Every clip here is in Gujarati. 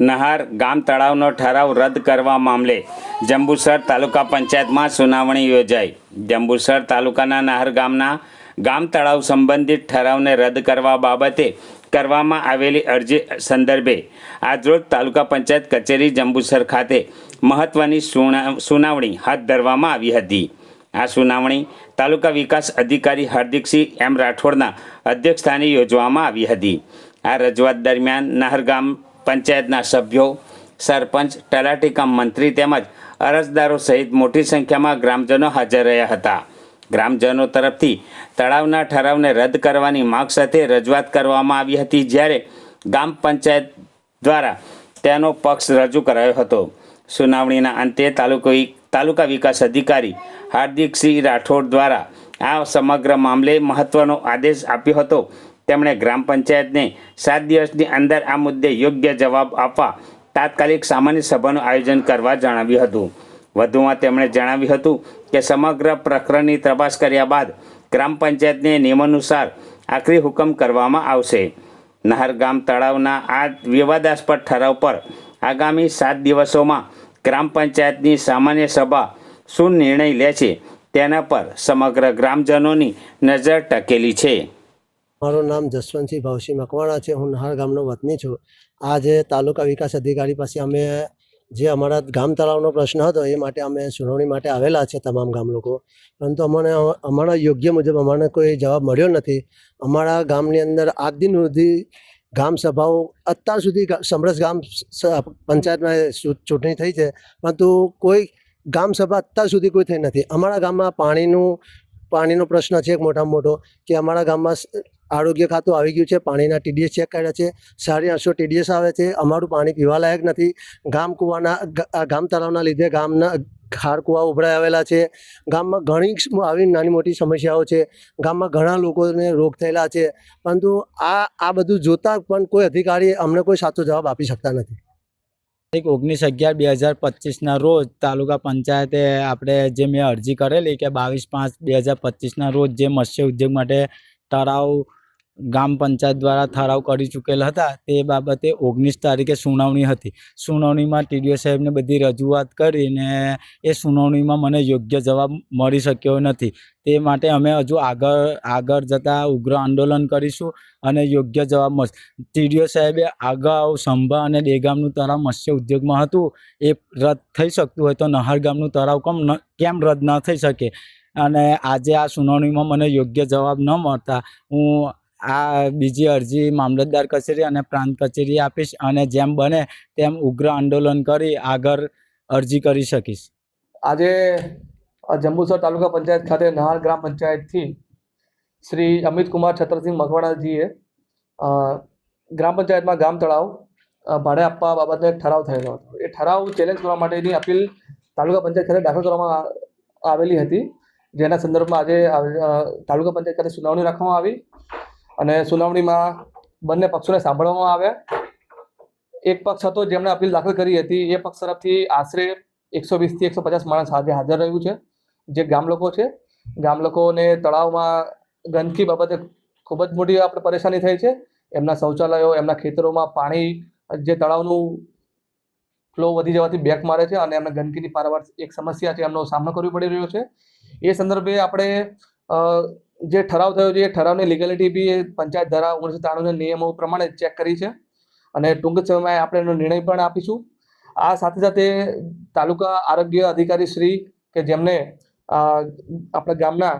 નહાર ગામ તળાવનો ઠરાવ રદ કરવા મામલે જંબુસર તાલુકા પંચાયતમાં સુનાવણી યોજાઈ. જંબુસર તાલુકાના નહાર ગામના ગામ તળાવ સંબંધિત ઠરાવને રદ કરવા બાબતે કરવામાં આવેલી અરજી સંદર્ભે આજરોજ તાલુકા પંચાયત કચેરી જંબુસર ખાતે મહત્વની સુના- સુનાવણી હાથ ધરવામાં આવી હતી. આ સુનાવણી તાલુકા વિકાસ અધિકારી હાર્દિકસિંહ એમ રાઠોડના અધ્યક્ષસ્થાને યોજવામાં આવી હતી. આ રજૂઆત દરમિયાન નહરગામ પંચાયતના સભ્યો, સરપંચ, તલાટીકામ મંત્રી તેમજ અરજદારો સહિત મોટી સંખ્યામાં ગ્રામજનો હાજર રહ્યા હતા. ગ્રામજનો તરફથી તળાવના ઠરાવને રદ કરવાની માગ સાથે રજૂઆત કરવામાં આવી હતી જ્યારે ગામ પંચાયત દ્વારા તેનો પક્ષ રજૂ કરાયો હતો. સુનાવણીના અંતે તાલુકો તાલુકા વિકાસ અધિકારી હાર્દિકસિંહ રાઠોડ દ્વારા આ સમગ્ર મામલે મહત્વનો આદેશ આપ્યો હતો. તેમણે ગ્રામ પંચાયતને સાત દિવસની અંદર આ મુદ્દે યોગ્ય જવાબ આપવા તાત્કાલિક સામાન્ય સભાનું આયોજન કરવા જણાવ્યું હતું. વધુમાં તેમણે જણાવ્યું હતું કે સમગ્ર પ્રકરણની તપાસ કર્યા બાદ ગ્રામ પંચાયતને નિયમાનુસાર આખરી હુકમ કરવામાં આવશે. નહરગામ તળાવના આ વિવાદાસ્પદ ઠરાવ પર આગામી સાત દિવસોમાં ગ્રામ પંચાયતની સામાન્ય સભા શું નિર્ણય લે છે તેના પર સમગ્ર ગ્રામજનોની નજર ટકેલી છે. મારું નામ જસવંતસિંહ ભાવસિંહ મકવાણા છે. હું નહાર ગામનો વતની છું. આજે તાલુકા વિકાસ અધિકારી પાસે અમે જે અમારા ગામ તળાવનો પ્રશ્ન હતો એ માટે અમે સુનાવણી માટે આવેલા છે તમામ ગામ લોકો. પરંતુ અમને અમારા યોગ્ય મુજબ અમને કોઈ જવાબ મળ્યો નથી. અમારા ગામની અંદર આજ દિન સુધી ગામ સભાઓ અત્યાર સુધી સમરસ ગામ પંચાયતમાં ચૂંટણી થઈ છે. પરંતુ કોઈ ગામ સભા અત્યાર સુધી કોઈ થઈ નથી. અમારા ગામમાં પાણીનું, પાણીનો પ્રશ્ન છે એક મોટામાં મોટો, કે અમારા ગામમાં આરોગ્ય ખાતું આવી ગયું છે, પાણીના ટીડીએસ ચેક કર્યા છે સાડી આઠસો ટીડીએસ આવે છે, અમારું પાણી પીવાલાયક નથી. ગામ કૂવાના ગામ તળાવના લીધે ગામના ખાર કૂવા ઉભરાઈ આવેલા છે. ગામમાં ઘણી આવી નાની મોટી સમસ્યાઓ છે. ગામમાં ઘણા લોકોને રોગ થયેલા છે. પરંતુ આ આ બધું જોતાં પણ કોઈ અધિકારી અમને કોઈ સાચો જવાબ આપી શકતા નથી. તારીખ ઓગણીસ અગિયાર બે હજાર પચીસના રોજ તાલુકા પંચાયતે આપણે જે મેં અરજી કરેલી કે બાવીસ પાંચ બે હજાર પચીસના રોજ જે મત્સ્ય ઉદ્યોગ માટે ઠરાવ ગામ પંચાયત દ્વારા ઠરાવ કરી ચૂકેલ હતા. તે બાબતે ઓગણીસ તારીખે સુનાવણી હતી. સુનાવણીમાં ટીડીઓ સાહેબને બધી રજૂઆત કરીને એ સુનાવણીમાં મને યોગ્ય જવાબ મળી શક્યો નથી. તે માટે અમે હજુ આગળ આગળ જતાં ઉગ્ર આંદોલન કરીશું અને યોગ્ય જવાબ મળશે. ટીડીઓ સાહેબે અગાઉ સંભા અને દેગામનું તળાવ મત્સ્ય ઉદ્યોગમાં હતું. એ રદ થઈ શકતું હોય તો નહર ગામનું તળાવ કમ કેમ રદ ન થઈ શકે? અને આજે આ સુનાવણીમાં મને યોગ્ય જવાબ ન મળતા હું આ બીજી અરજી મામલતદાર કચેરી અને પ્રાંત કચેરી આપીશ અને જેમ બને તેમ ઉગ્ર આંદોલન કરી આગળ અરજી કરી શકીશ. આજે જંબુસર તાલુકા પંચાયત ખાતે નહાર ગ્રામ પંચાયતથી શ્રી અમિત કુમાર છત્રસિંહ મકવાણાજીએ ગ્રામ પંચાયતમાં ગામ તળાવ ભાડે આપવા બાબતે ઠરાવ થયેલો હતો. એ ઠરાવ ચેલેન્જ કરવા માટેની અપીલ તાલુકા પંચાયત ખાતે દાખલ કરવામાં આવેલી હતી. જેના સંદર્ભમાં આજે તાલુકા પંચાયત ખાતે સુનાવણી રાખવામાં આવી. અને સુનાવણીમાં બંને પક્ષોને સાંભળવામાં આવ્યા એક પક્ષ હતો જેમણે અપીલ દાખલ કરી હતી. એ પક્ષ તરફથી આશરે એકસો વીસથી એકસો પચાસ માણસ આજે હાજર રહ્યું છે. જે ગામ લોકો છે. ગામ લોકોને તળાવમાં ગંદકી બાબતે ખૂબ જ મોટી આપણે પરેશાની થઈ છે. એમના શૌચાલયો, એમના ખેતરોમાં પાણી, જે તળાવનું ફ્લો વધી જવાથી બેક મારે છે અને એમને ગંદકીની પારવાર એક સમસ્યા છે એમનો સામનો કરવો પડી રહ્યો છે. એ સંદર્ભે આપણે જે ઠરાવ થયો છે, એ ઠરાવની લીગેલિટી બી પંચાયત ધારા ઓગણીસો ત્રાણુંના નિયમો પ્રમાણે ચેક કરી છે. અને ટૂંક સમયમાં આપણે એનો નિર્ણય પણ આપીશું. આ સાથે સાથે તાલુકા આરોગ્ય અધિકારી શ્રી કે જેમને આપણા ગામના,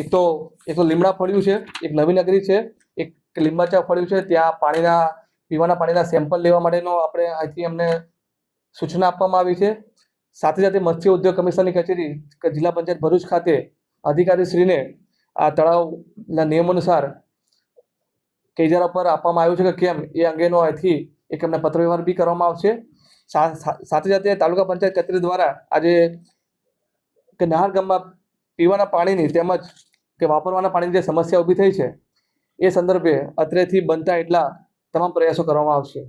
એક તો એક તો લીમડા ફળ્યું છે, એક નવી નગરી છે, એક લીંબાચા ફળ્યું છે, ત્યાં પાણીના, પીવાના પાણીના સેમ્પલ લેવા માટેનો આપણે અહીંથી અમને સૂચના આપવામાં આવી છે. સાથે સાથે મત્સ્ય ઉદ્યોગ કમિશનની કચેરી જિલ્લા પંચાયત ભરૂચ ખાતે અધિકારીશ્રીને આ તળાવના નિયમો અનુસાર કેજારા પર આપવામાં આવ્યું છે કે કેમ એ અંગેનો અહીંથી એક એમને પત્રવ્યવહાર બી કરવામાં આવશે. સાથે સાથે તાલુકા પંચાયત કચેરી દ્વારા આજે કે નહાર ગામમાં પીવાના પાણીની તેમજ કે વાપરવાના પાણીની જે સમસ્યા ઊભી થઈ છે, એ સંદર્ભે અત્રેથી બનતા એટલા તમામ પ્રયાસો કરવામાં આવશે.